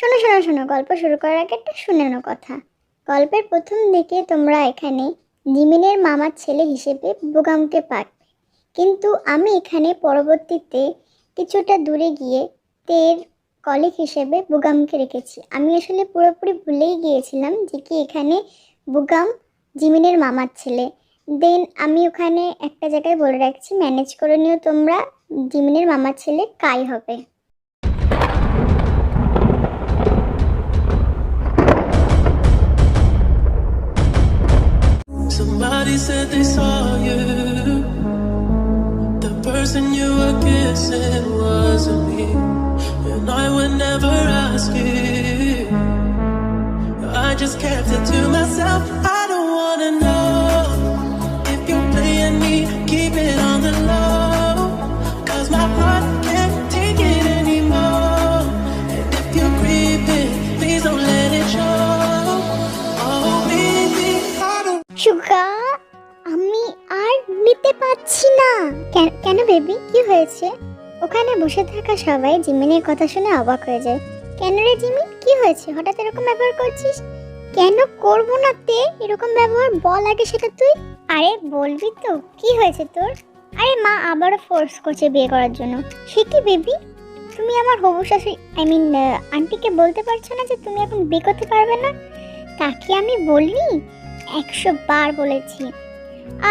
শোনো শোনো শোনো, গল্প শুরু করার আগে একটা শুনে নাও কথা। গল্পের প্রথম দিকে তোমরা এখানে জিমিনের মামার ছেলে হিসেবে বুগামকে পাকবে কিন্তু আমি এখানে পরবর্তীতে কিছুটা দূরে গিয়ে তের কলিগ হিসেবে বুগামকে রেখেছি। আমি আসলে পুরোপুরি ভুলেই গিয়েছিলাম যে কি এখানে বুগাম জিমিনের মামার ছেলে। দেন আমি ওখানে একটা জায়গায় বলে রাখছি, ম্যানেজ করে নিও তোমরা, জিমিনের মামার ছেলে কাই হবে। Somebody said they saw you. The person you were kissing wasn't me. And I would never ask you. I just kept it to myself. I don't wanna know নিতে পারছি না। কেন- বেবি? কি হয়েছে? ওখানে বসে থাকা সবাই জিমিনের কথা শুনে অবাক হয়ে যায়। কেন রে জিমিন কি হয়েছে? হঠাৎ এরকম ব্যবহার করছিস? কেন করব না তে? এরকম ব্যবহার বল আগে সেটা তুই। আরে, বলবি তো। কি হয়েছে তোর? আরে মা আবারও ফোর্স করছে বিয়ে করার জন্য। সে কি বেবি? তুমি আমার হবু শাশুড়ি আই মিন আন্টিকে বলতে পারছ না যে তুমি এখন বিয়ে করতে পারবে না? তাকে আমি বলিনি? একশো বার বলেছি।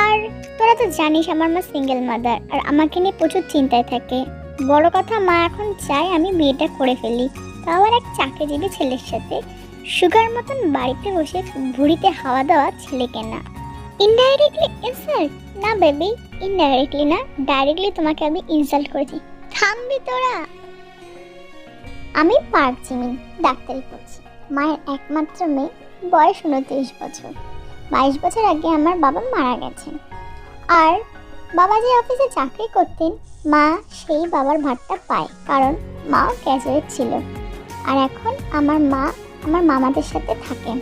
আর তোরা তো জানিস আমার মা সিঙ্গেল মাদার আর আমাকে নিয়ে প্রচুর চিন্তায় থাকে। বড় কথা, মা এখন চায় আমি বিয়েটা করে ফেলি। তাও আর এক চাকরিজীবী ছেলের সাথে। সুগার মতন বাড়িতে বসে ভুড়িতে হাওয়া দেওয়া ছেলেকে না ইনডাইরেক্টলি ইনসাল্ট না বেবি ইনডাইরেক্টলি না ডাইরেক্টলি তোমাকে আমি ইনসাল্ট করেছি। থামবি তোরা! আমি পার্ক জিমিন ডাক্তারি পড়ছি। মায়ের একমাত্র মেয়ে, বয়স উনত্রিশ বছর। বাইশ বছর আগে আমার বাবা মারা গেছেন। আর বাবা যে অফিসে চাকরি করতেন, মা সেই বাবার ভাতটা পায়, কারণ মাও গ্র্যাজুয়েট ছিল। আর এখন আমার মা, আমার মামাদের সাথে থাকেন।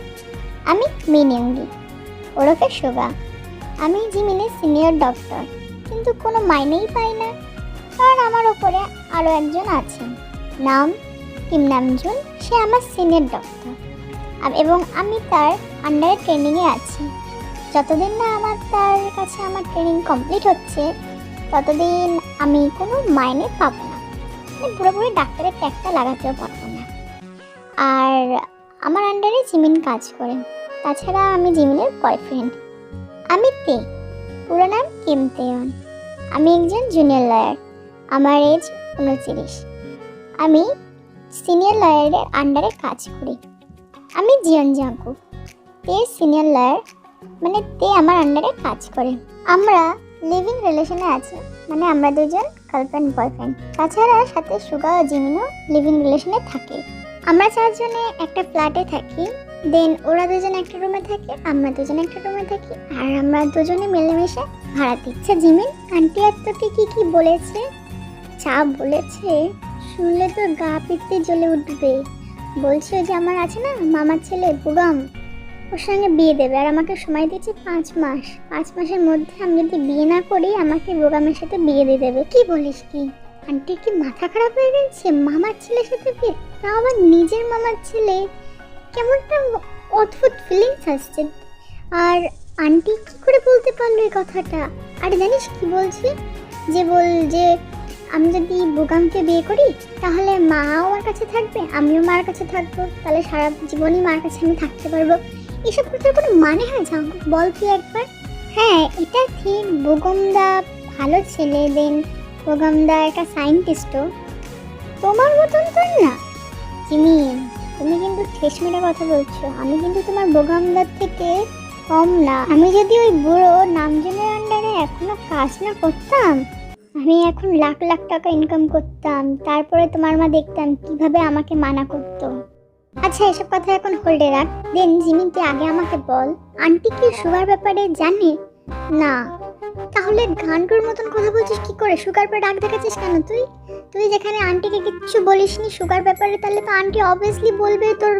আমি মিনিয়ঙ্গি ওরফে সুগা। আমি জিমিনের সিনিয়র ডক্টর কিন্তু কোনো মাইনেই পাই না। কারণ আমার ওপরে আরও একজন আছেন, নাম কিম নামজুন সে আমার সিনিয়র ডক্টর এবং আমি তার আন্ডারে ট্রেনিংয়ে আছি। যতদিন না আমার তার কাছে আমার ট্রেনিং কমপ্লিট হচ্ছে, ততদিন আমি কোনো মাইনে পাবো না। মানে পুরোপুরি ডাক্তারের ট্যাগটা লাগাতেও পারব না। আর আমার আন্ডারে জিমিন কাজ করে। তাছাড়া আমি জিমিনের বয়ফ্রেন্ড আমি তে। পুরো নাম কিম তেয়ন আমি একজন জুনিয়র লয়ার আমার এজ উনতিরিশ। আমি সিনিয়র লয়ারের আন্ডারে কাজ করি। আমি জিয়ন জাঙ্কু তে সিনিয়র লয়ার মানে তে আমার আন্ডারে কাজ করে। আমরা লিভিং রিলেশনে আছি মানে আমরা দুজন গার্লফ্রেন্ড বয়ফ্রেন্ড তাছাড়া সাথে সুগা ও জিমিনও লিভিং রিলেশনে থাকে। আমরা চারজনে একটা ফ্ল্যাটে থাকি দেন ওরা দুজন একটা রুমে থাকে, আমরা দুজন একটা রুমে থাকি, আর আমরা দুজনে মিলেমিশে ভাড়া দিচ্ছে। জিমিন আন্টি আর তোকে কি কি বলেছে? যা বলেছে, শুনলে তো গা পিত্তে জ্বলে উঠবে। বলছে যে আমার আছে না মামার ছেলে বুগাম ওর সঙ্গে বিয়ে দেবে আর আমাকে সময় দিয়েছে পাঁচ মাস। পাঁচ মাসের মধ্যে আমি যদি বিয়ে না করি, আমাকে বুগামের সাথে বিয়ে দিয়ে দেবে। কি বলিস কি আন্টি কি মাথা খারাপ হয়ে গেছে? মামার ছেলের সাথে বিয়ে? তাও আবার নিজের মামার ছেলে? কেমনটা অদ্ভুত ফিলিংস আসছে। আর আন্টি কি করে বলতে পারল এই কথাটা? আর জানিস কি বলছি? যে বল যে আমি যদি বুগামকে বিয়ে করি, তাহলে মাও আমার কাছে থাকবে, আমিও মার কাছে থাকব। তাহলে সারা জীবনই মার কাছে আমি থাকতে পারব। এসব কথার কোনো মানে হয় জাঙ্কু বল তুই একবার? হ্যাঁ এটা ঠিক। বুগমদা ভালো ছেলে, দেন বুগমদা একটা সায়েন্টিস্টও তোমার মতন তো না। জিমি, তুমি কিন্তু ঠেস কথা বলছো। আমি কিন্তু তোমার বোগামদার থেকে কম না। আমি যদি ওই বুড়ো নামজনের আন্ডারে এখনও কাজ না করতাম আমি এখন লাখ লাখ টাকা ইনকাম করতাম, তারপরে তোমার মা দেখতাম কীভাবে আমাকে মানা করতো। আচ্ছা এসব কথা এখন হোল্ডে রাখ। দেন জিমি আগে আমাকে বল, আন্টি কি সুগার ব্যাপারে জানে? না। তাহলে গান্ডুর মতন কথা বলছিস কি করে? সুগার পরে ডাক দেখাচ্ছিস কেন তুই? তুই যেখানে আন্টিকে কিচ্ছু বলিসনি সুগার ব্যাপারে, তাহলে তো আন্টি অবভিয়াসলি বলবে তোর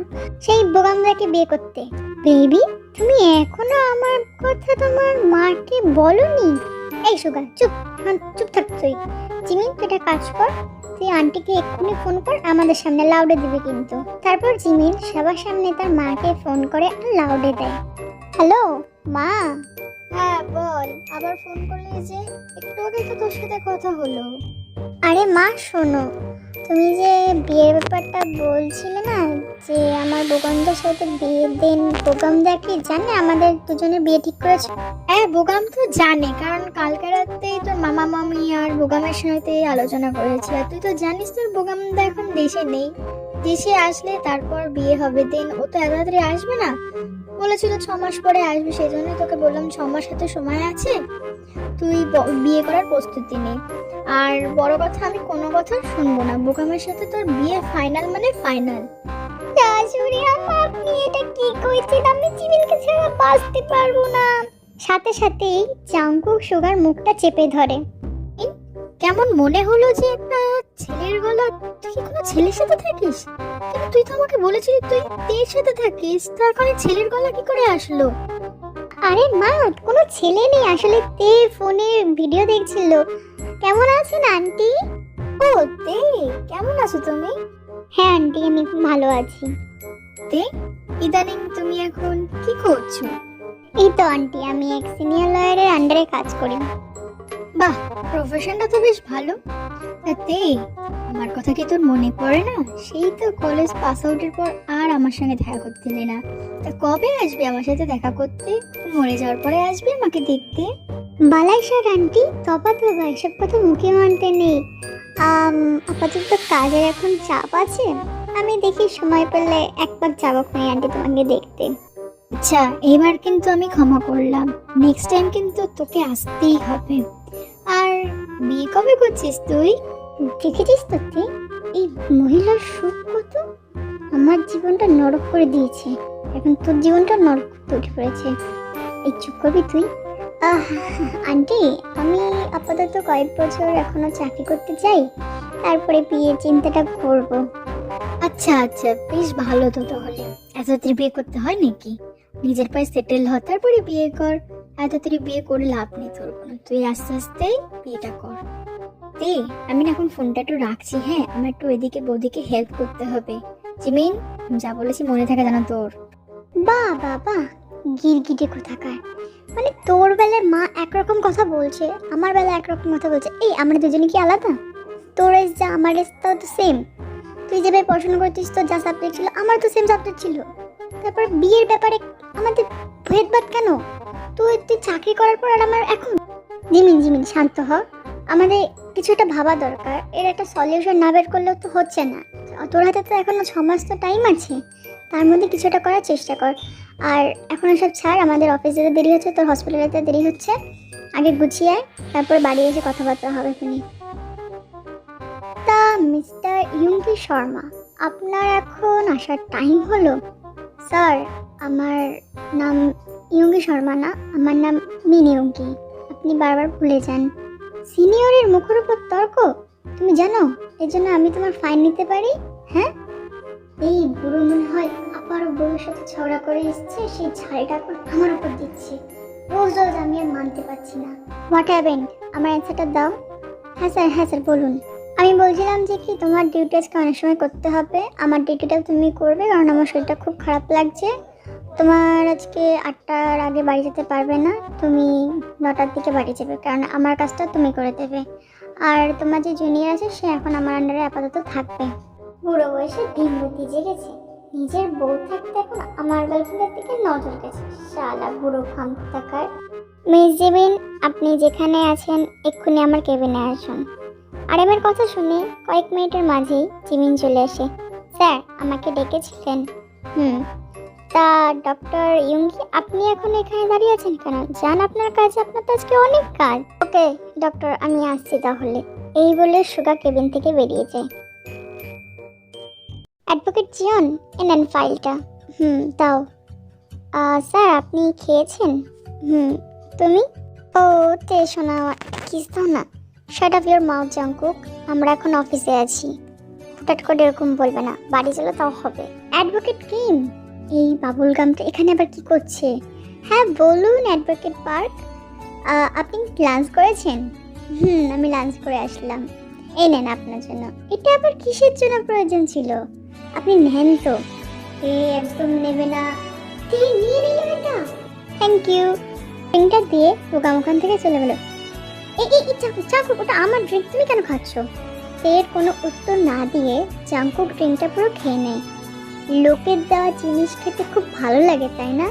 সেই বোগামদাকে বিয়ে করতে। বেবি তুমি এখনও আমার কথা তোমার মাকে বলনি? এই সুগা চুপ চুপ থাক তুই। জিমি তুই একটা কাজ কর তুই আন্টিকে এক্ষুনি ফোন কর আমাদের সামনে লাউডে দিবে কিন্তু। তারপর জিমিন সবার সামনে তার মাকে ফোন করে আর লাউডে দেয়। হ্যালো মা। হ্যাঁ বল আবার ফোন করলে যে একটু আগে তো তোর সাথে কথা হলো। আরে মা শোনো তুমি যে বিয়ের ব্যাপারটা বলছিলে না, যে আমার বোগামদার সাথে বিয়ের দিন বোগামদা কি জানে? আমাদের দুজনের বিয়ে ঠিক করেছে? হ্যাঁ বোগাম তো জানে, কারণ কালকে রাতেই তোর মামা, মামি আর বোগামের সাথে আলোচনা করেছিল। তুই তো জানিস তোর বোগামদা এখন দেশে নেই। দেশে আসলে তারপর বিয়ে হবে, দেন ও তো এত তাড়াতাড়ি আসবে না। বলেছিল ছ মাস পরে আসবে সেই জন্য তোকে বললাম ছ মাস হাতে সময় আছে। তুই বিয়ে করার প্রস্তুতি নে। আর বড় কথা আমি কোনো কথা শুনব না। বোকামের সাথে তোর বিয়ে ফাইনাল মানে ফাইনাল শাশুড়ি আম্মা আপনি এটা কি কইছেন? আমি জিমিনকে ছাড়া বাঁচতে পারব না। সাথে সাথেই জাংকুক সুগার মুখটা চেপে ধরে। কেমন মনে হলো যে একটা ছেলের গলা তুই কি কোনো ছেলের সাথে থাকিস? কিন্তু তুই তো আমাকে বলেছিলি তুই তের সাথে থাকিস তারপরে ছেলের গলা কি করে আসলো? আরে মা কোনো ছেলে নেই। আসলে তে ফোনে ভিডিও দেখছিল। কেমন আছেন আন্টি? ও তে কেমন আছো তুমি? হ্যাঁ আন্টি আমি খুব ভালো আছি। তে ইদানিং তুমি এখন কি করছ? এই তো আন্টি আমি এক সিনিয়র লয়ারের আন্ডারে কাজ করি। বাহ প্রফেশনটা তো বেশ ভালো। তা আমার কথা কি তোর মনে পড়ে না? সেই তো কলেজ পাস আউটের পর আর আমার সঙ্গে দেখা করতে এলি না। তা কবে আসবে আমার সাথে দেখা করতে? মরে যাওয়ার পরে আসবে আমাকে দেখতে? বালাই স্যার আন্টি তফাৎ বাবা এসব কথা মুখে মানতে নেই। আম, আপাতত কাজের এখন চাপ আছে। আমি দেখি সময় পেলে একবার যাব খুনি আন্টি তোমাকে দেখতে। আচ্ছা এবার কিন্তু আমি ক্ষমা করলাম। নেক্সট টাইম কিন্তু তোকে আসতেই হবে। আর বিয়ে কবে করছিস তুই? দেখেছিস তো তুই? এই মহিলার সুখ কত? আমার জীবনটা নরক করে দিয়েছে। এখন তোর জীবনটা নরক তৈরি করেছে। এই চুপ করবি তুই? আন্টি, আমি আপাতত কয়েক বছর এখনও চাকরি করতে চাই। তারপরে বিয়ের চিন্তাটা করব। আচ্ছা আচ্ছা বেশ ভালো তো তাহলে। এত বিয়ে করতে হয় নাকি? নিজের পায়ে সেটেল হ, তারপরে বিয়ে কর। এত তাড়াতাড়ি বিয়ে করে লাভ নেই তোর কোনো। তুই আস্তে আস্তে বিয়েটা কর। তে আমি এখন ফোনটা একটু রাখছি হ্যাঁ? আমার একটু এদিকে বৌদিকে হেল্প করতে হবে। জিমিন, যা বলেছি মনে থাকে জানা তোর? বা বাবা গিরগিটে কোথাকার। মানে তোর বেলায় মা একরকম কথা বলছে, আমার বেলা একরকম কথা বলছে। এই, আমরা দুজনে কি আলাদা? তোর এস যা, আমার তাও তো সেম তুই যেভাবে পড়াশোনা করতিস, তোর যা সাবজেক্ট ছিল, আমার তো সেম সাবজেক্ট ছিল। তারপর বিয়ের ব্যাপারে আমাদের ভেদভাদ কেন? তুই তুই চাকরি করার পর আর আমার এখন জিমিন জিমিন, শান্ত হ। আমাদের কিছু একটা ভাবা দরকার। এর একটা সলিউশন না বের করলেও তো হচ্ছে না। তোর হাতে তো এখনও ছ মাস তো টাইম আছে। তার মধ্যে কিছুটা করার চেষ্টা কর। আর এখন সব ছাড়, আমাদের অফিস যেতে দেরি হচ্ছে, তোর হসপিটালে যেতে দেরি হচ্ছে। আগে গুছিয়ে আয়, তারপর বাড়ি এসে কথাবার্তা হবে তুমি তা মিস্টার ইয়ুঙ্কি শর্মা, আপনার এখন আসার টাইম হলো? স্যার, আমার নাম ইয়ুঙ্কি শর্মা না, আমার নাম মিনি ইয়ুঙ্কি আপনি বারবার ভুলে যান। সিনিয়রের মুখের উপর তর্ক? তুমি জানো, এর জন্য আমি তোমার ফাইন নিতে পারি? হ্যাঁ? এই বুড়ো মনে হয় আবার বউয়ের সাথে ঝগড়া করে এসছে, সেই ছাইটা এখন আমার উপর দিচ্ছে। রোজ রোজ আমি আর মানতে পারছি না। হোয়াট হ্যাভেন আমার অ্যান্সারটা দাও। হ্যাঁ স্যার হ্যাঁ স্যার, বলুন। আমি বলছিলাম যে কি তোমার ডিউটি আজকে অনেক সময় করতে হবে। আমার ডিউটিটাও তুমি করবে, কারণ আমার শরীরটা খুব খারাপ লাগছে। তোমার আজকে আটটার আগে বাড়ি যেতে পারবে না, তুমি নটার দিকে বাড়ি যাবে, কারণ আমার কাজটা তুমি করে দেবে। আর তোমার যে জুনিয়র আছে, সে এখন আমার আন্ডারে আপাতত থাকবে। বুড়ো বয়সে ভীমরতি জেগেছে। নিজের বউ থাকতে এখন আমার গার্লফ্রেন্ডের দিকে নজর গেছে। শালা বুড়ো খাম থাকার মিস জিবিন, আপনি যেখানে আছেন, এক্ষুনি আমার কেবিনে আসুন। আর আমার কথা শুনে কয়েক মিনিটের মাঝেই জিমিন চলে আসে। স্যার আমাকে ডেকেছিলেন। হুম। তা ডক্টর ইয়ুঙ্গি আপনি এখন এখানে দাঁড়িয়ে আছেন কেন? যান আপনার কাজে আপনার তো আজকে অনেক কাজ। ওকে ডক্টর আমি আসছি তাহলে। এই বলে সুগা কেবিন থেকে বেরিয়ে যায়। অ্যাডভোকেট জিয়ন এনেন ফাইলটা। হুম আহ, স্যার আপনি খেয়েছেন? হুম তুমি? ও তে শোনা কিস না। Shut off your mouth Jungkook আমরা এখন অফিসে আছি। হঠাৎ করে এরকম বলবে না। বাড়ি চলে, তাও হবে। অ্যাডভোকেট কিম এই বাবুল গামটা এখানে আবার কি করছে? হ্যাঁ বলুন অ্যাডভোকেট পার্ক আপনি লাঞ্চ করেছেন? হুম, আমি লাঞ্চ করে আসলাম। এই নেন আপনার জন্য। এটা আবার কিসের জন্য প্রয়োজন ছিল? আপনি নেন তো। এ, একদম নেবে না। থ্যাংক ইউ ড্রিঙ্কটা দিয়ে ওখান থেকে চলে গেল। এই এই চাকু ওটা আমার ড্রিঙ্ক তুমি কেন খাচ্ছ? এর কোনো উত্তর না দিয়ে জাঙ্কুক ড্রিঙ্কটা পুরো খেয়ে নেয়। লোকের দেওয়া জিনিস খেতে খুব ভালো লাগে, তাই না?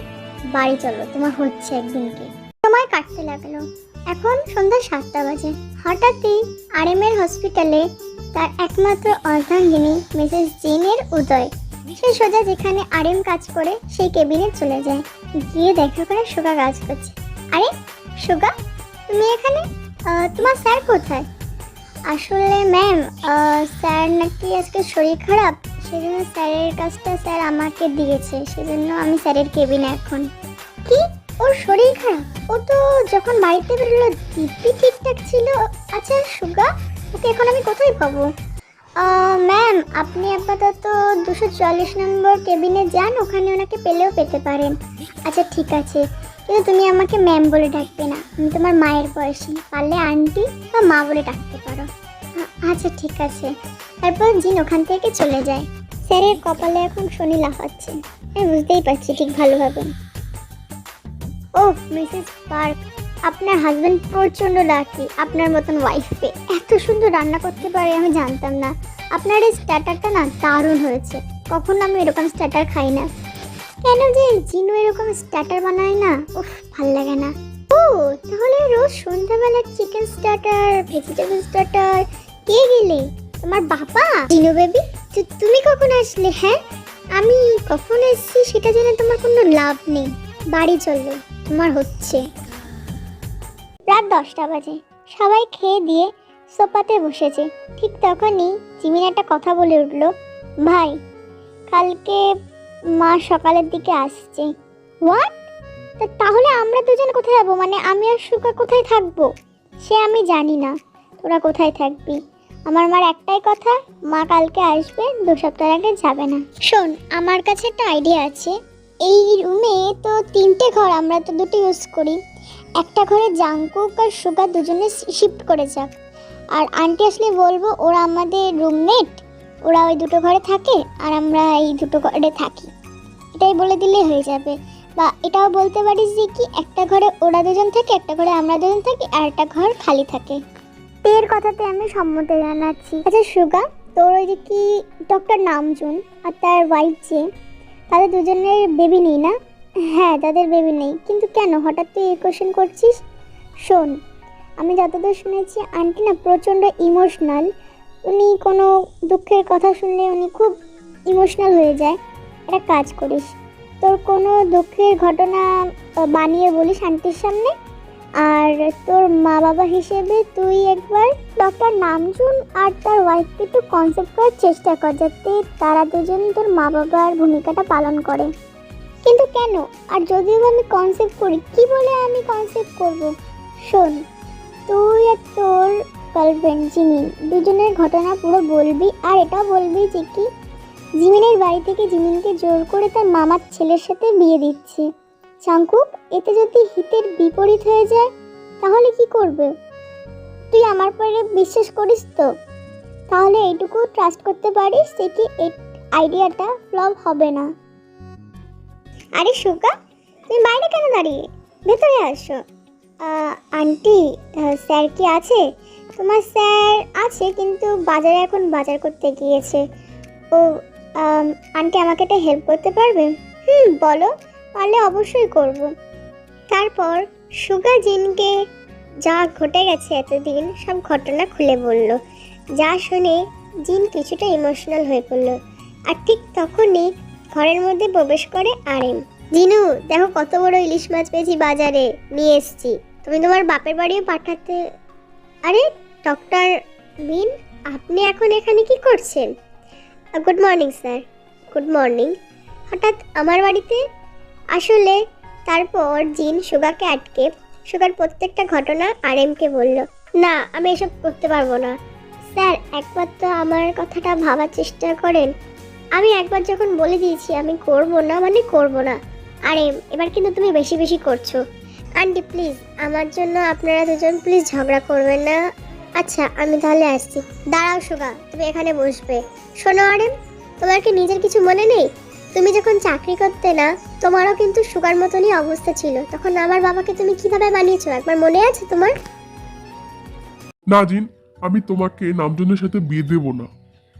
বাড়ি চলো, তোমার হচ্ছে একদিনকে। সময় কাটতে লাগল। এখন সন্ধ্যা সাতটা বাজে। হঠাৎই আরএমের হসপিটালে তার একমাত্র অর্ধাঙ্গিনী মিসেস জিনের উদয়। সে সোজা যেখানে আরএম কাজ করে, সেই কেবিনে চলে যায়। গিয়ে দেখা করে সুগা কাজ করছে। আরে, সুগা, তুমি এখানে? তোমার স্যার কোথায়? আসলে ম্যাম স্যার নাকি আজকে শরীর খারাপ, সেজন্য স্যারের কাজটা স্যার আমাকে দিয়েছে, সেজন্য আমি স্যারের কেবিনে এখন। কি? ওর শরীর খারাপ? ও তো যখন বাড়িতে বেরোলো, দিব্যি ঠিকঠাক ছিল? আচ্ছা সুগা, ওকে এখন আমি কোথায় পাবো? ম্যাম আপনি আপাতত দুশো চুয়াল্লিশ নম্বর কেবিনে যান, ওখানে ওনাকে পেলেও পেতে পারেন। আচ্ছা ঠিক আছে। কিন্তু তুমি আমাকে ম্যাম বলে ডাকবে না। আমি তোমার মায়ের বয়সী। পারলে আন্টি বা মা বলে ডাকতে পারো। আচ্ছা ঠিক আছে। তারপর জিন ওখান থেকে চলে যায়। স্যারের কপালে এখন শনি লাফাচ্ছে। আমি বুঝতেই পারছি, ঠিক ভালোভাবে। ও, মিসেস পার্ক, আপনার হাজবেন্ড প্রচণ্ড লাকি আপনার মতন ওয়াইফে এত সুন্দর রান্না করতে পারে, আমি জানতাম না। আপনার এই স্ট্যাটারটা না দারুণ হয়েছে। কখনো আমি এরকম স্ট্যাটার খাই না। কেন যে জিনু এরকম স্টার্টার বানায় না? উফ, ভালো লাগে না। ও, তাহলে রোজ সন্ধ্যাবেলা চিকেন স্টার্টার ভেজিটেবল স্টার্টার কে গেলে? তোমার বাবা? জিনু বেবি তুমি কখন আসলে হ্যাঁ? আমি কখন এসেছি সেটা জেনে তোমার কোনো লাভ নেই। বাড়ি চলল তোমার হচ্ছে। রাত দশটা বাজে। সবাই খেয়ে দিয়ে সোফাতে বসেছে। ঠিক তখনই জিমিন একটা কথা বলে উঠল, ভাই, কালকে মা সকালের দিকে আসছে। হোয়াট তাহলে আমরা দুজন কোথায় যাব? মানে আমি আর সুকা কোথায় থাকব? সে আমি জানি না। তোরা কোথায় থাকবি? আমার মার একটাই কথা, মা কালকে আসবে, দু সপ্তাহ আগে যাবে না। শোন, আমার কাছে একটা আইডিয়া আছে। এই রুমে তো তিনটে ঘর, আমরা তো দুটো ইউজ করি। একটা ঘরে জাঙ্কুক আর সুগার দুজনে শিফট করে যাক। আর আন্টি আসলে বলব, ওরা আমাদের রুমমেট ওরা ওই দুটো ঘরে থাকে আর আমরা এই দুটো ঘরে থাকি। এটাই বলে দিলে হয়ে যাবে। বা এটাও বলতে পারিস যে কি একটা ঘরে ওরা দুজন থাকে একটা ঘরে আমরা দুজন থাকি আর একটা ঘর খালি থাকে। এর কথাতে আমি সম্মতি জানাচ্ছি। আচ্ছা সুগা তোর ওই যে কি ডক্টর নামজুন আর তার ওয়াইফ যে তাদের দুজনের বেবি নেই না? হ্যাঁ তাদের বেবি নেই। কিন্তু কেন? হঠাৎ তুই এই কোশ্চেন করছিস? শোন আমি যতদূর শুনেছি আন্টি না প্রচণ্ড ইমোশনাল উনি কোনো দুঃখের কথা শুনলে উনি খুব ইমোশনাল হয়ে যায়। একটা কাজ করিস, তোর কোনো দুঃখের ঘটনা বানিয়ে বলিস আন্টির সামনে। আর তোর মা বাবা হিসেবে তুই একবার ডক্টর নামজুন আর তার ওয়াইফকে একটু কনসেপ্ট করার চেষ্টা কর যাতে তারা দুজন তোর মা বাবার ভূমিকাটা পালন করে। কিন্তু কেন? আর যদিও আমি কনসেপ্ট করি, কি বলে আমি কনসেপ্ট করব? শোন, তুই আর তোর গার্লফ্রেন্ড জিমিন। দুজনের ঘটনা পুরো বলবি, আর এটা বলবি যে কি, জিমিনের বাড়ি থেকে জিমিনকে জোর করে তার মামার ছেলের সাথে বিয়ে দিচ্ছে। চাঙ্কুক, এতে যদি হিতের বিপরীত হয়ে যায়, তাহলে কি করবে? তুই আমার পরে বিশ্বাস করিস তো? তাহলে এইটুকু ট্রাস্ট করতে পারিস যে কি এই আইডিয়াটা ফ্লপ হবে না। আরে সুকা তুমি বাইরে কেন দাঁড়িয়ে? ভেতরে আসো। আন্টি স্যার কি আছে? তোমার স্যার আছে, কিন্তু বাজারে এখন বাজার করতে গিয়েছে। ও আন্টি আমাকে একটা হেল্প করতে পারবে? হুম, বলো, পারলে অবশ্যই করব। তারপর সুগা জিনকে যা ঘটে গেছে এতদিন, সব ঘটনা খুলে বলল। যা শুনে জিন কিছুটা ইমোশনাল হয়ে পড়ল। আর ঠিক তখনই ঘরের মধ্যে প্রবেশ করে আরেম। জিনু, দেখো কত বড় ইলিশ মাছ পেয়েছি বাজারে, নিয়ে এসেছি। তুমি তোমার বাপের বাড়িও পাঠাতে আরে ডক্টর মিন আপনি এখন এখানে কি করছেন? Good morning sir good morning হঠাৎ আমার বাড়িতে আসলে তারপর জিন সুগাকে আটকে, সুগার প্রত্যেকটা ঘটনা আর এমকে বলল, না, আমি এসব করতে পারব না। স্যার, একবার তো আমার কথাটা ভাবার চেষ্টা করেন। আমি একবার যখন বলে দিয়েছি, আমি করব না মানে করব না। আরে, এবার কিন্তু তুমি বেশি বেশি করছ। আন্টি প্লিজ আমার জন্য আপনারা দুজন প্লিজ ঝগড়া করবেন না। আচ্ছা আমি তাহলে আসছি। দাঁড়াও সোগা, তুমি এখানে বসবে। শোনো আরেম তোমার কি নিজের কিছু মনে নেই? তুমি যখন চাকরি করতে না, তোমারও কিন্তু সুগার মতনই অবস্থা ছিল। তখন আমার বাবাকে তুমি কীভাবে বানিয়েছো? একবার মনে আছে তোমার? নাজিন, আমি তোমাকে নামজনের সাথে বিয়ে দেব না।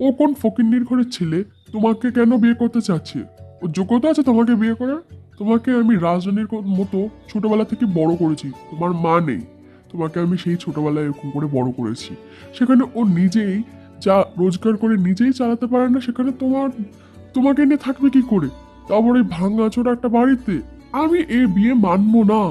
ও কোন ফকিন্নির ঘরের ছেলে, তোমাকে কেন বিয়ে করতে চাচ্ছে? ও যোগ্যতা আছে তোমাকে বিয়ে করার? তোমাকে আমি রাজরানীর মতো ছোটবেলা থেকে বড় করেছি, তোমার মা নেই। তোমাকে আমি সেই ছোটবেলায় এরকম করে বড় করেছি। সেখানে ও নিজেই যা রোজগার করে নিজেই চালাতে পারে না সেখানে তোমার তোমাকে নিয়ে থাকবে কি করে? তারপরে ভাঙা চোরা একটা বাড়িতে। আমি এ বিয়ে মানবো না।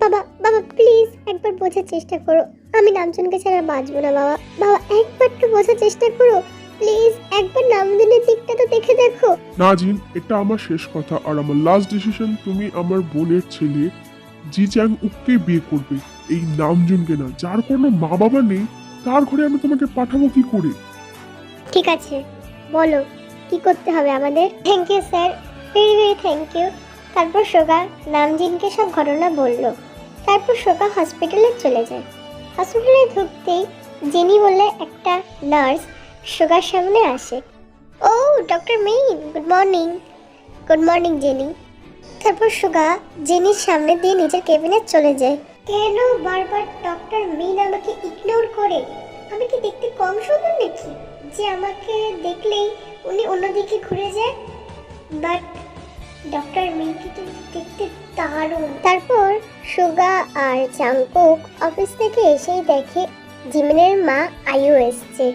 বাবা বাবা প্লিজ একবার বোঝার চেষ্টা করো। আমি নামজনকে ছাড়া বাঁচবো না বাবা। বাবা একবার তো বোঝার চেষ্টা করো। প্লিজ একবার নামজনের দিকটা তো দেখে দেখো। নাজিন এটা আমার শেষ কথা। আর আমার লাস্ট ডিসিশন তুমি আমার বোনের ছেলে জি চ্যাং উককে বিয়ে করবে। এই নামজনকে না, যার কোনো মা বাবা নেই, তার ঘরে আমি তোমাকে পাঠাবো কি করে? ঠিক আছে, বলো, কি করতে হবে আমাদের? Thank you sir very very thank you তারপর সোগা নামজিনকে সব ঘটনা বলল। তারপর সোগা হসপিটালে চলে যায়। হসপিটালে ঢুকতেই জেনি বলে একটা নার্স সোগার সামনে আসে। ও doctor main good morning good morning Jennie তারপর সুগা জেনির সামনে দিয়ে নিজের কেবিনে চলে যায়। কেন বারবার ডক্টর মিন আমাকে ইগনোর করে? আমি কি দেখতে কম সুন্দর নাকি? যে আমাকে দেখলেই উনি অন্যদিকে ঘুরে যায়? বাট ডক্টর মিনকে তো দেখতে দারুণ। তারপর সুগা আর চাংকুক অফিস থেকে এসেই দেখে জিমিনের মা আয়ু এসছে।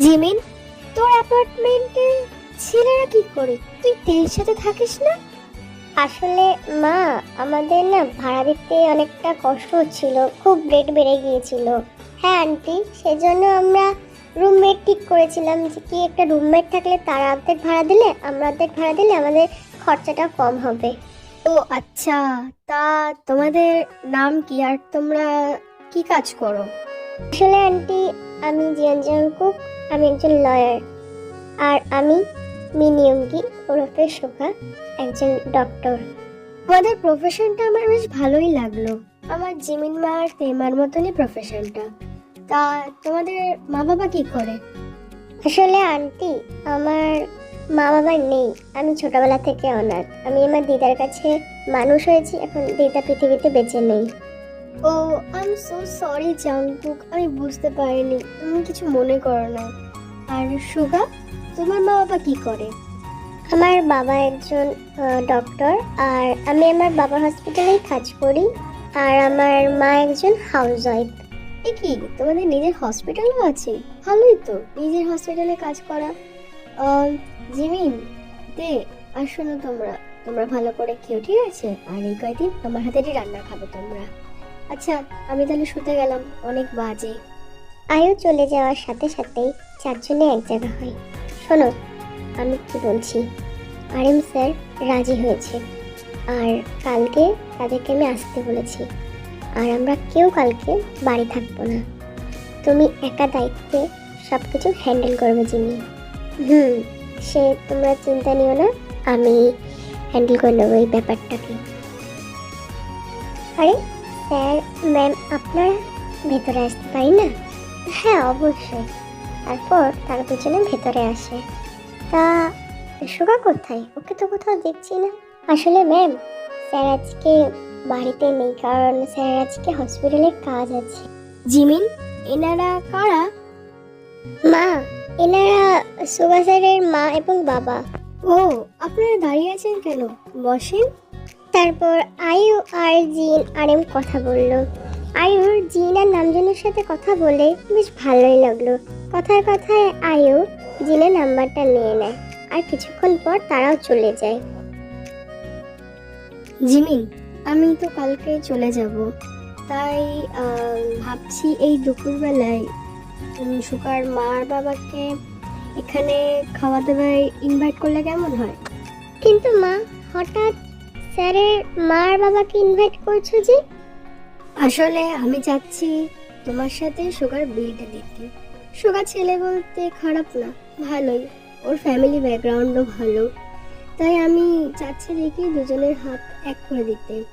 জিমিন, তোর অ্যাপার্টমেন্টে ছেলেরা কি করে? তুই তেল সাথে থাকিস না? আসলে মা, আমাদের না ভাড়া দিতে অনেকটা কষ্ট হচ্ছিল, খুব রেট বেড়ে গিয়েছিল। হ্যাঁ আন্টি সেজন্য আমরা রুমমেট ঠিক করেছিলাম যে কি একটা রুমমেট থাকলে তারা অর্ধেক ভাড়া দিলে, আমরা অর্ধেক ভাড়া দিলে আমাদের খরচাটা কম হবে। ও আচ্ছা তা তোমাদের নাম কি? আর তোমরা কি কাজ করো? আসলে আন্টি আমি জিয়ান কুক, আমি একজন লয়ার আর আমি মিনিয়ঙ্গি ওরফে শোভা একজন ডক্টর তোমাদের প্রফেশনটা আমার বেশ ভালোই লাগল। আমার জিমিন মা আর তেমার মতনই প্রফেশনটা তা তোমাদের মা বাবা কি করে? আসলে আন্টি আমার মা বাবা নেই। আমি ছোটবেলা থেকে অনাথ। আমি আমার দিদার কাছে মানুষ হয়েছি এখন দিদা পৃথিবীতে বেঁচে নেই। ও I am so sorry Jungkook. আমি বুঝতে পারিনি। তুমি কিছু মনে করো না। আর সুগা তোমার মা বাবা কি করে? আমার বাবা একজন ডক্টর আর আমি আমার বাবার হসপিটালেই কাজ করি, আর আমার মা একজন হাউস ওয়াইফ এ কি, তোমাদের নিজের হসপিটালও আছে? ভালোই তো, নিজের হসপিটালে কাজ করা। জিমিন, দে, আর শোনো তোমরা তোমরা ভালো করে খেও ঠিক আছে? আর এই কয়দিন আমার হাতেরই রান্না খাবে তোমরা। আচ্ছা আমি তাহলে শুতে গেলাম, অনেক বাজে। আয়ু চলে যাওয়ার সাথে সাথেই চারজনে এক জায়গা হয়। শোনো আমি কি বলছি? আরএম স্যার রাজি হয়েছে। আর কালকে তাদেরকে আমি আসতে বলেছি। আর আমরা কেউ কালকে বাড়ি থাকব না। তুমি একা দায়িত্বে সব কিছু হ্যান্ডেল করবে যিনি হুম, সে তোমরা চিন্তা নিও না, আমি হ্যান্ডেল করে নেব এই ব্যাপারটাকে। আরে, স্যার ম্যাম আপনারা ভেতরে আসতে পারি না? হ্যাঁ অবশ্যই। তারপর তার পিছনে ভেতরে আসে। তা সুগা কোথায়? ওকে তো কোথাও দেখছি না। আসলে ম্যাম স্যার আজকে বাড়িতে নেই কারণ স্যার আজকে হসপিটালে কাজ আছে। জিমিন এনারা কারা? মা এনারা সুগা স্যারের মা এবং বাবা। ও আপনারা দাঁড়িয়ে আছেন কেন? বসেন। তারপর আয়ু আর জিন আরেম কথা বলল। আয়ুর জিন আর নামজনের সাথে কথা বলে বেশ ভালোই লাগল। কথায় কথায় আয়ু জিনের নাম্বারটা নিয়ে নেয়। আর কিছুক্ষণ পর তারাও চলে যায়। জিমিন আমি তো কালকে চলে যাব। তাই ভাবছি এই দুপুরবেলায় সুকার মার বাবাকে এখানে খাওয়া দাওয়ায় ইনভাইট করলে কেমন হয়? কিন্তু মা হঠাৎ স্যারের মার বাবাকে ইনভাইট করছ যে? আসলে আমি যাচ্ছি তোমার সাথে সুগার বিয়েটা দিতে সুগার ছেলে বলতে খারাপ না। ভালোই। ওর ফ্যামিলি ব্যাকগ্রাউন্ডও ভালো। তাই আমি চাচ্ছি দেখি দুজনের হাত এক করে দিতে।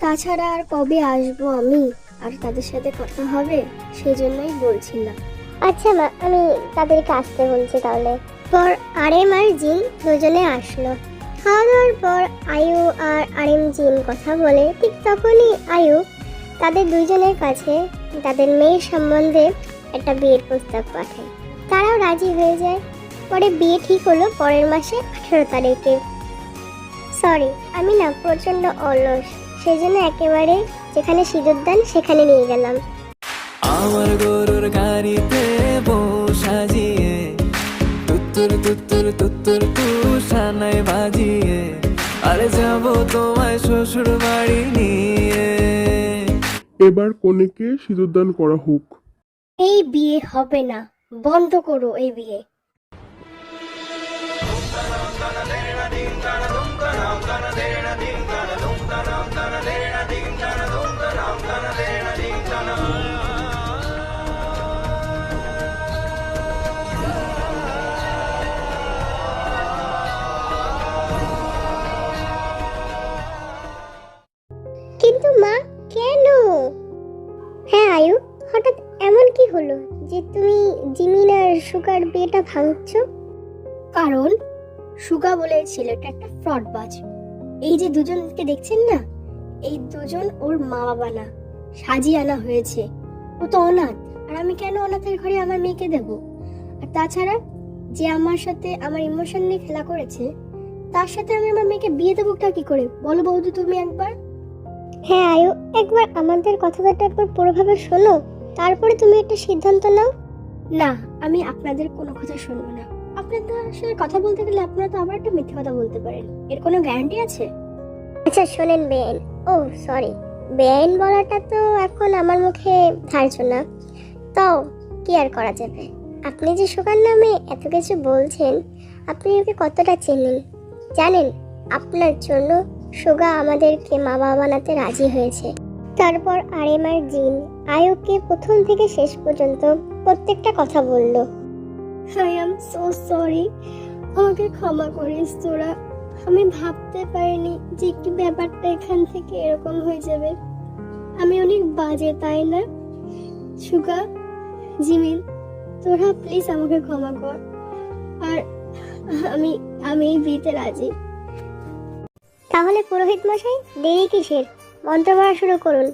তাছাড়া আর কবে আসব আমি আর তাদের সাথে কথা হবে সেই জন্যই বলছিলাম। আচ্ছা মা আমি তাদেরকে আসতে বলছি তাহলে। পর আরেম আর জিন দুজনে আসলো। খাওয়া দাওয়ার পর আয়ু আর আরেম জিন কথা বলে ঠিক তখনই আয়ু তাদের দুজনের কাছে তাদের মেয়ের সম্বন্ধে একটা বিয়ের প্রস্তাব পাঠায়। তারাও রাজি হয়ে যায়। পরে বিয়ে ঠিক হলো পরের মাসে আঠেরো তারিখে। সরি আমি না প্রচণ্ড অলস সেই জন্য একেবারে যেখানে সিঁদুর দান সেখানে নিয়ে গেলাম। আমার গরুর গাড়িতে বউ সাজিয়ে তুত্তুর তুত্তুর তুত্তুর তুষানায় বাজিয়ে আরে যাব তোমায় শ্বশুর বাড়ি নিয়ে। এবার কনেকে সিঁদুর দান করা হোক। এই বিয়ে হবে না। বন্ধ করো এই বিয়ে। কিন্তু মা হলো যে তুমি জিমিন আর সুগার বিয়েটা ভাঙছো? কারণ সুগা বলে ছেলেটা একটা ফ্রড বাজ এই যে দুজনকে দেখছেন না? এই দুজন ওর মা বাবা না। সাজিয়ে আনা হয়েছে। ও তো অনাথ। আর আমি কেন অনাথের ঘরে আমার মেয়েকে দেব? আর তাছাড়া যে আমার সাথে আমার ইমোশন নিয়ে খেলা করেছে তার সাথে আমি আমার মেয়েকে বিয়ে দেবোটা কি করে? বলো বৌদি তুমি একবার। হ্যাঁ আয়ু একবার আমাদের কথাবার্তা একবার পুরোভাবে শোনো। তারপরে তুমি একটা সিদ্ধান্ত নাও? না আমি আপনাদের কোনো কথা শুনব না। আপনাদের সাথে কথা বলতে গেলে আপনারা তো আবার একটা মিথ্যে কথা বলতে পারেন। এর কোনো গ্যারান্টি আছে? আচ্ছা শোনেন বেআইন ও সরি বেআইন বলাটা তো এখন আমার মুখে ধার্য না। তাও কি আর করা যাবে? আপনি যে সুগার নামে এত কিছু বলছেন আপনি ওকে কতটা চেনেন? জানেন আপনার জন্য সুগা আমাদেরকে মা বাবা বানাতে রাজি হয়েছে। তারপর আরেমার জিন আয়ুকে প্রথম থেকে শেষ পর্যন্ত প্রত্যেকটা কথা বলল। আই এম সো সরি আমাকে ক্ষমা করিস তোরা। আমি ভাবতে পারিনি যে কি ব্যাপারটা এখান থেকে এরকম হয়ে যাবে। আমি অনেক বাজে তাই না? সুগা জিমিন তোরা প্লিজ আমাকে ক্ষমা কর। আর আমি আমি এই বিয়েতে রাজি। তাহলে পুরোহিত মশাই দেরি কিসের? মন্ত্র পড়া শুরু করুন।